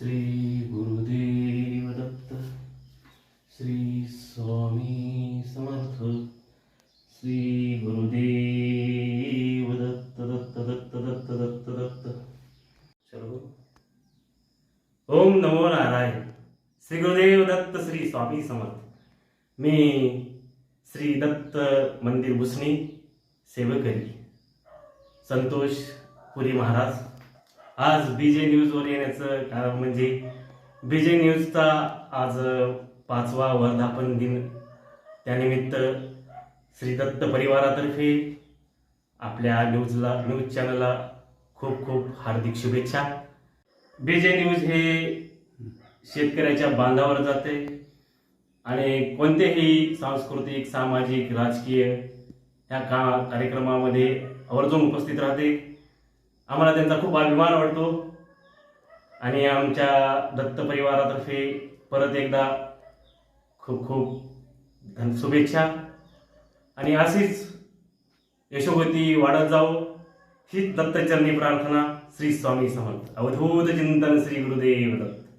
श्री गुरुदेव दत्त श्री स्वामी समर्थ श्री गुरुदेव दत्त दत्त दत्त दत्त दत्त दत्त। चलो। ओम नमो नारायण। श्री गुरुदेव दत्त श्री स्वामी समर्थ। मी श्री दत्त मंदिर भुसणी सेवकरी संतोष पुरी महाराज। आज बीजे न्यूजवर येण्याचं कारण म्हणजे बीजे न्यूजचा आज पाचवा वर्धापन दिन. त्यानिमित्त श्री दत्त परिवारातर्फे आपल्या न्यूजला न्यूज चॅनलला खूप खूप हार्दिक शुभेच्छा. बीजे न्यूज हे शेतकऱ्याच्या बांधावर जाते आणि कोणतेही सांस्कृतिक सामाजिक राजकीय ह्या का कार्यक्रमामध्ये आवर्जून उपस्थित राहते. आम्हाला त्यांचा खूप अभिमान वाटतो. आणि आमच्या दत्त परिवारातर्फे परत एकदा खूप खूप धन शुभेच्छा. आणि अशीच यशोगती वाढत जाओ हीच दत्तचरणी प्रार्थना श्री स्वामी समर्थ. अवधूत चिंतन श्री गुरुदेव दत्त.